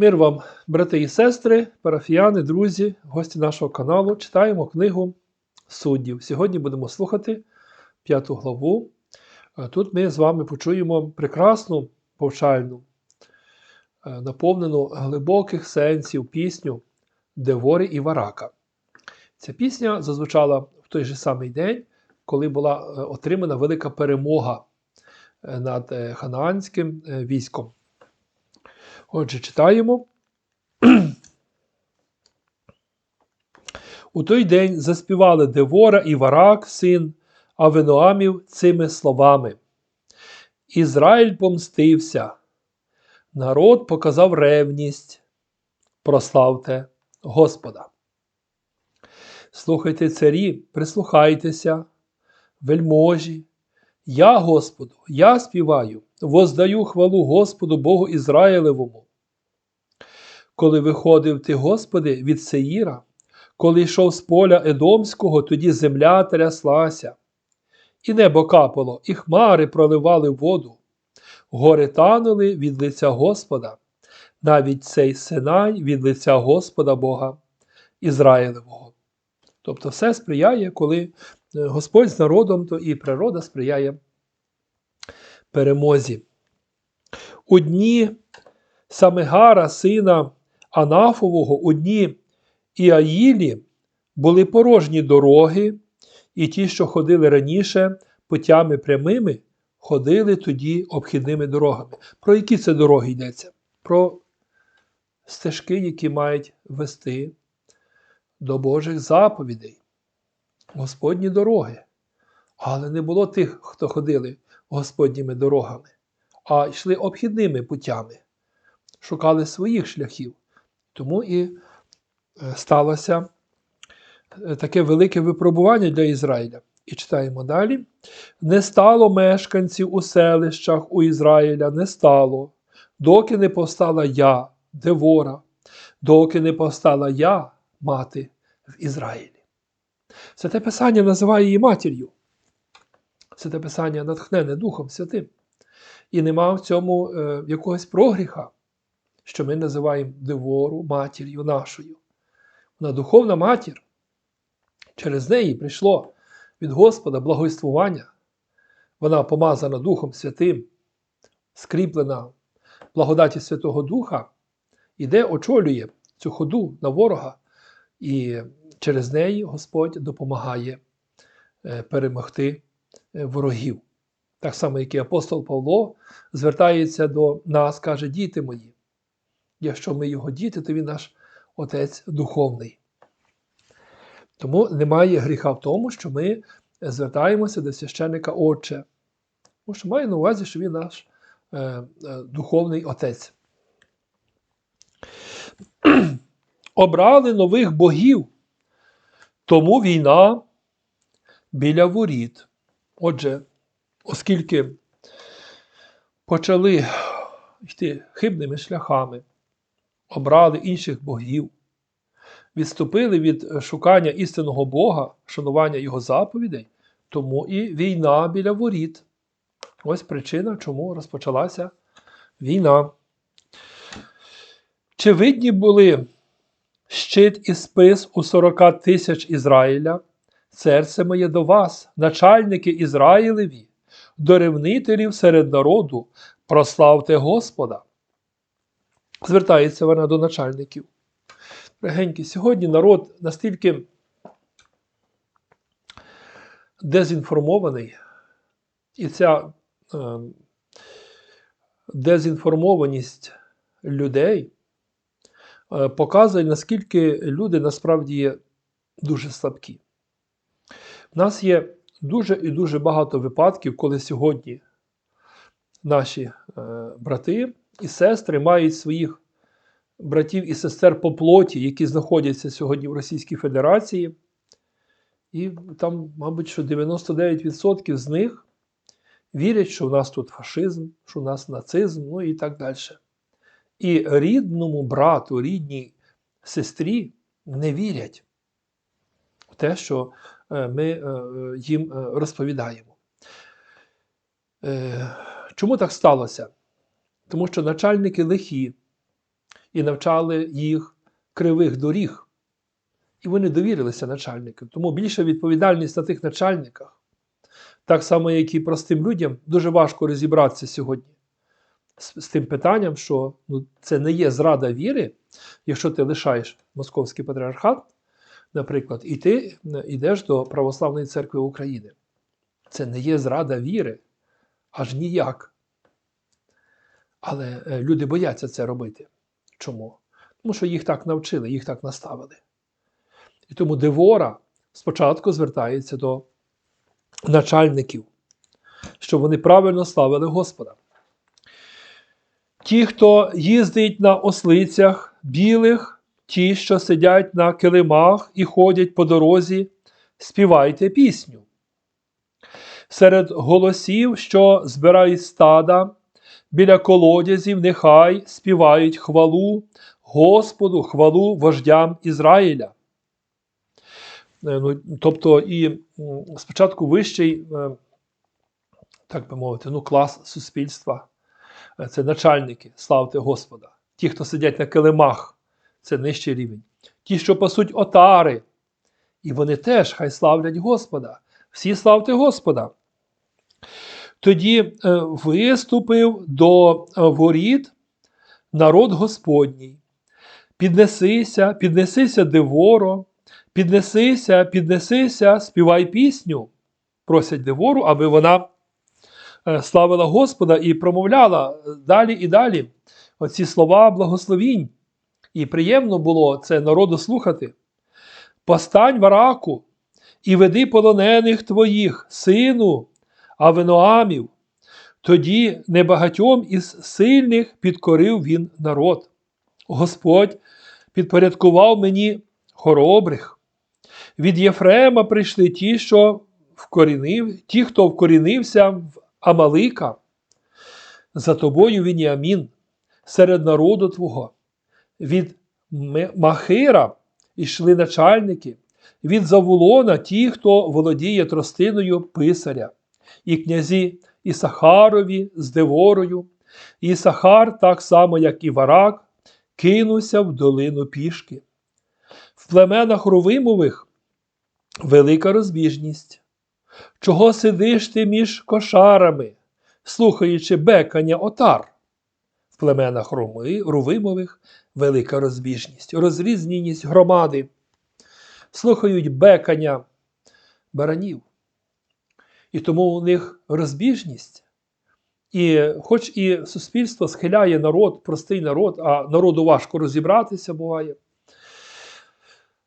Мир вам, брати і сестри, парафіяни, друзі, гості нашого каналу. Читаємо книгу суддів. Сьогодні будемо слухати п'яту главу. Тут ми з вами почуємо прекрасну повчальну, е, наповнену глибоких сенсів пісню Деворі і Варака. Ця пісня зазвучала в той же самий день, коли була е, отримана велика перемога е, над ханаанським військом. Отже, читаємо. У той день заспівали Девора і Варак, син Авеноамів, цими словами. Ізраїль помстився, народ показав ревність. Прославте Господа. Слухайте царі, прислухайтеся, вельможі. Я, Господу, я співаю, воздаю хвалу Господу Богу Ізраїлевому. Коли виходив ти, Господи, від Сеїра, коли йшов з поля Едомського, тоді земля тряслася, і небо капало, і хмари проливали воду, гори танули від лиця Господа, навіть цей Синай від лиця Господа Бога Ізраїлевого. Тобто все сприяє, коли е, Господь з народом, то і природа сприяє перемозі. У дні Самигара, сина Анафового, у дні Іаїлі були порожні дороги, і ті, що ходили раніше путями прямими, ходили тоді обхідними дорогами. Про які це дороги йдеться? Про стежки, які мають вести до Божих заповідей, Господні дороги. Але не було тих, хто ходили Господніми дорогами, а йшли обхідними путями, шукали своїх шляхів. Тому і е, сталося е, таке велике випробування для Ізраїля. І читаємо далі. Не стало мешканців у селищах у Ізраїля, не стало, доки не повстала я, Девора, доки не повстала я, мати в Ізраїлі. Святе Писання називає її матір'ю. Святе Писання натхнене Духом Святим. І нема в цьому е, якогось прогріха, що ми називаємо Девору матір'ю нашою. Вона духовна матір. Через неї прийшло від Господа благовіствування. Вона помазана Духом Святим, скріплена благодаті Святого Духа, іде, очолює цю ходу на ворога, і через неї Господь допомагає е, перемогти ворогів. Так само, як і апостол Павло звертається до нас, каже, діти мої. Якщо ми його діти, то він наш Отець Духовний. Тому немає гріха в тому, що ми звертаємося до священника Отче. Тому що має на увазі, що він наш е, е, духовний отець. Обрали нових богів, тому війна біля воріт. Отже, оскільки почали йти хибними шляхами, обрали інших богів, відступили від шукання істинного Бога, шанування Його заповідей, тому і війна біля воріт. Ось причина, чому розпочалася війна. Чи видні були щит і спис у 40 тисяч Ізраїля? Серце моє до вас, начальники Ізраїлеві, до ревнителів серед народу, прославте Господа. Звертається вона до начальників. Регеньки, сьогодні народ настільки дезінформований, і ця е, дезінформованість людей е, показує, наскільки люди насправді є дуже слабкі. У нас є дуже і дуже багато випадків, коли сьогодні наші е, брати і сестри мають своїх братів і сестер по плоті, які знаходяться сьогодні в Російській Федерації. І там, мабуть, що 99% з них вірять, що в нас тут фашизм, що в нас нацизм, ну і так далі. І рідному брату, рідній сестрі не вірять в те, що ми е, їм е, розповідаємо. Чому так сталося? Тому що начальники лихі, і навчали їх кривих доріг. І вони довірилися начальникам. Тому більша відповідальність на тих начальниках, так само, як і простим людям, дуже важко розібратися сьогодні з, з тим питанням, що ну, це не є зрада віри, якщо ти лишаєш Московський патріархат, наприклад, і ти йдеш до Православної церкви України. Це не є зрада віри, аж ніяк. Але е, люди бояться це робити. Чому? Тому що їх так навчили, їх так наставили. І тому Девора спочатку звертається до начальників, щоб вони правильно славили Господа. Ті, хто їздить на ослицях білих, ті, що сидять на килимах і ходять по дорозі, співайте пісню. Серед голосів, що збирають стада, біля колодязів, нехай співають хвалу Господу, хвалу вождям Ізраїля. Е, Ну, тобто, і спочатку вищий, е, так би мовити, ну, клас суспільства е, це начальники, славте Господа. Ті, хто сидять на килимах, це нижчий рівень. Ті, що пасуть отари, і вони теж хай славлять Господа. Всі славте Господа. Тоді е, виступив до е, воріт народ Господній. Піднесися, піднесися, Деворо, піднесися, піднесися, співай пісню. Просять Девору, аби вона е, славила Господа і промовляла далі і далі оці слова благословінь. І приємно було це народу слухати. Постань вараку і веди полонених твоїх, сину, Авеноамів. Тоді небагатьом із сильних підкорив він народ. Господь підпорядкував мені хоробрих. Від Єфрема прийшли ті, що вкорінив, ті, хто вкорінився в Амалика. За тобою Вініамін, серед народу Твого. Від Махира йшли начальники, від Завулона ті, хто володіє тростиною писаря, і князі Ісахарові з Деворою. Ісахар, так само, як і Варак, кинувся в долину пішки. В племенах Рувимових велика розбіжність. Чого сидиш ти між кошарами, слухаючи бекання отар? Племенах Руми, Рувимових велика розбіжність, розрізненість громади. Слухають бекання баранів. І тому у них розбіжність. І хоч і суспільство схиляє народ, простий народ, а народу важко розібратися буває.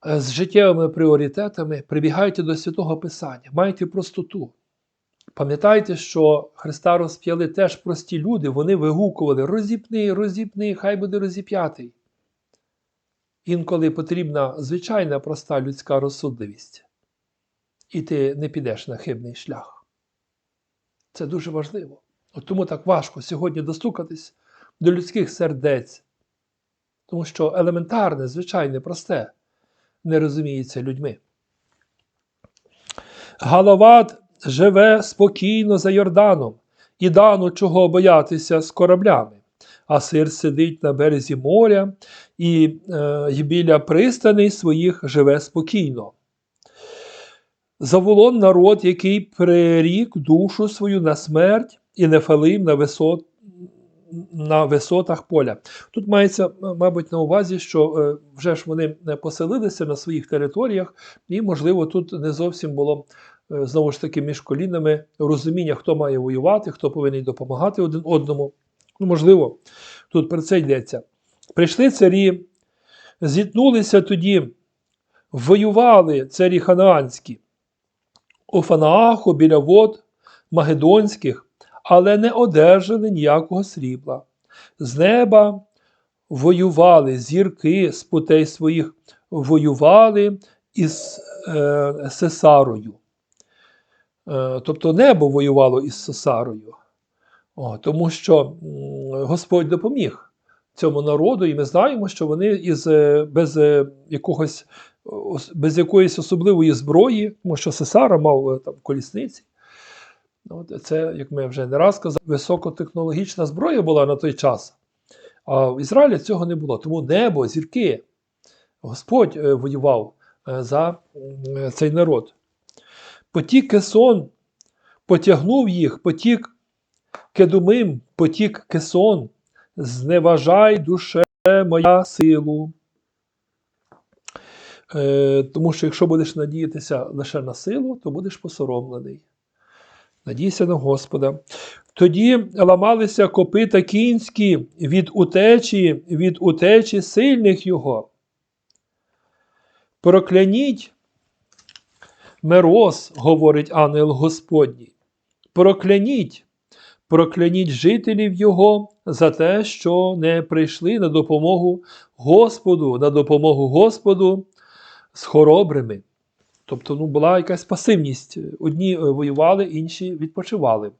З життєвими пріоритетами прибігайте до святого Писання, майте простоту. Пам'ятайте, що Христа розп'яли теж прості люди, вони вигукували розіпни, розіпни, хай буде розіп'ятий. Інколи потрібна звичайна проста людська розсудливість, і ти не підеш на хибний шлях. Це дуже важливо. От тому так важко сьогодні достукатись до людських сердець, тому що елементарне, звичайне, просте не розуміється людьми. Галават живе спокійно за Йорданом, і дану чого боятися з кораблями. А сир сидить на березі моря і, е, і біля пристаней своїх живе спокійно. Заволон народ, який прирік душу свою на смерть і нефалим на, висот, на висотах поля. Тут мається, мабуть, на увазі, що е, вже ж вони поселилися на своїх територіях, і, можливо, тут не зовсім було е, знову ж таки між колінами розуміння, хто має воювати, хто повинен допомагати один одному. Ну, можливо, тут про це йдеться. Прийшли царі, зіткнулися тоді, воювали царі ханаанські у Фанааху біля вод Магедонських, але не одержали ніякого срібла. З неба воювали зірки з путей своїх, воювали із е, Сесарою. Е, тобто небо воювало із Сесарою. О, тому що Господь допоміг цьому народу, і ми знаємо, що вони із, е, без, е, якогось, без якоїсь особливої зброї, тому що Сесара мав там колісниці. Це, як ми вже не раз казали, високотехнологічна зброя була на той час. А в Ізраїлі цього не було. Тому небо, зірки, Господь воював за цей народ. Потік Кесон потягнув їх, потік Кедумим, потік Кесон, зневажай душе моя силу. Е, тому що якщо будеш надіятися лише на силу, то будеш посоромлений. Надійся на Господа. Тоді ламалися копита кінські від утечі, від утечі сильних його. Прокляніть Мерос, говорить ангел Господній. Прокляніть, прокляніть жителів Його за те, що не прийшли на допомогу Господу, на допомогу Господу з хоробрими. Тобто ну, була якась пасивність. Одні е, воювали, інші відпочивали.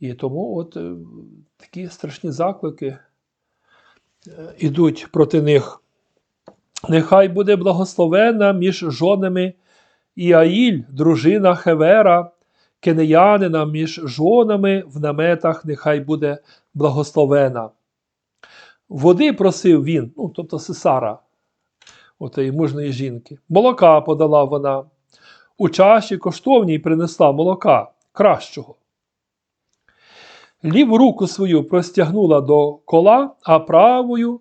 І тому от е, такі страшні заклики е, ідуть проти них. Нехай буде благословена між жонами Іаїль, дружина Хевера, кенеянина між жонами в наметах, нехай буде благословена. Води просив він, ну, тобто Сесара, отої мужної жінки. Молока подала вона. У чаші коштовній принесла молока кращого. Ліву руку свою простягнула до кола, а правою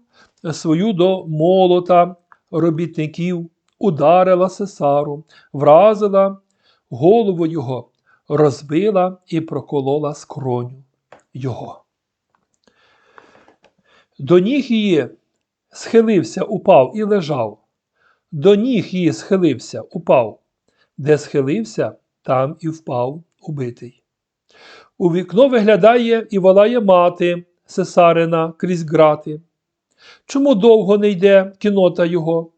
свою до молота робітників, ударила Сесару, вразила голову його, розбила і проколола скроню його. До ніг її схилився, упав і лежав. До ніг її схилився, упав. Де схилився, там і впав убитий. У вікно виглядає і волає мати Сесарина крізь грати. Чому довго не йде кінота його?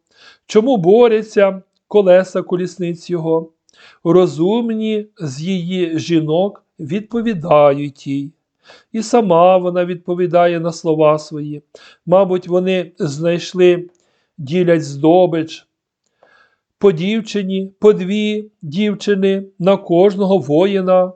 Чому борються колеса колісниць його? Розумні з її жінок відповідають їй. І сама вона відповідає на слова свої. Мабуть, вони знайшли, ділять здобич. По дівчині, по дві дівчини на кожного воїна.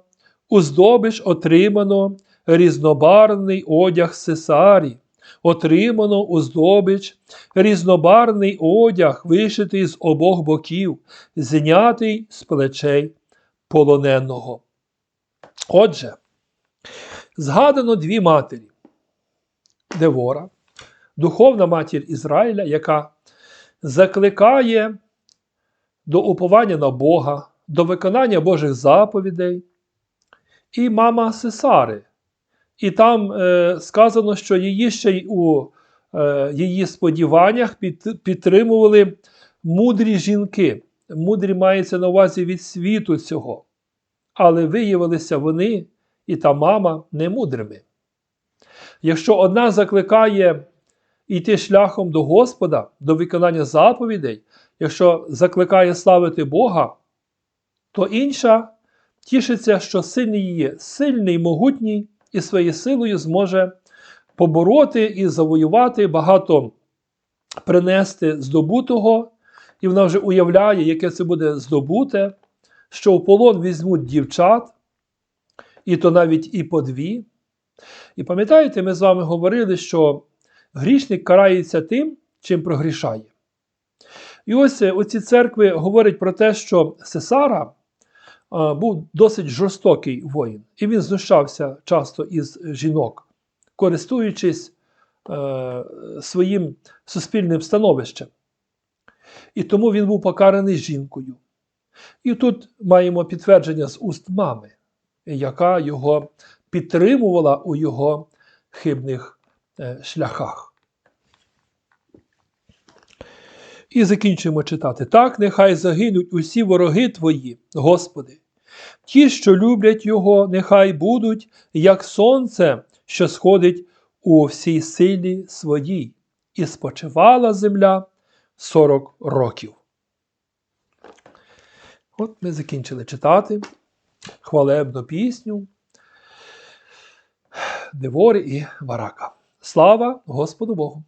У здобич отримано різнобарвний одяг Сесарі, отримано у здобич різнобарвний одяг, вишитий з обох боків, знятий з плечей полоненого. Отже, згадано дві матері: Девора, духовна матір Ізраїля, яка закликає до уповання на Бога, до виконання Божих заповідей, і мама Сесари. І там е, сказано, що її ще й у е, її сподіваннях під, підтримували мудрі жінки. Мудрі мається на увазі від світу цього. Але виявилися вони і та мама немудрими. Якщо одна закликає йти шляхом до Господа, до виконання заповідей, якщо закликає славити Бога, то інша тішиться, що сильний її, сильний, могутній і своєю силою зможе побороти і завоювати багато принести здобутого, і вона вже уявляє, яке це буде здобуте, що в полон візьмуть дівчат, і то навіть і по дві. І пам'ятаєте, ми з вами говорили, що грішник карається тим, чим прогрішає. І ось е, оці церкви говорять про те, що Сесара був досить жорстокий воїн, і він знущався часто із жінок, користуючись е, своїм суспільним становищем. І тому він був покараний жінкою. І тут маємо підтвердження з уст мами, яка його підтримувала у його хибних е, шляхах. І закінчуємо читати. Так, нехай загинуть усі вороги твої, Господи. Ті, що люблять Його, нехай будуть, як сонце, що сходить у всій силі своїй, і спочивала земля 40 років. От ми закінчили читати хвалебну пісню Девори і Варака. Слава Господу Богу!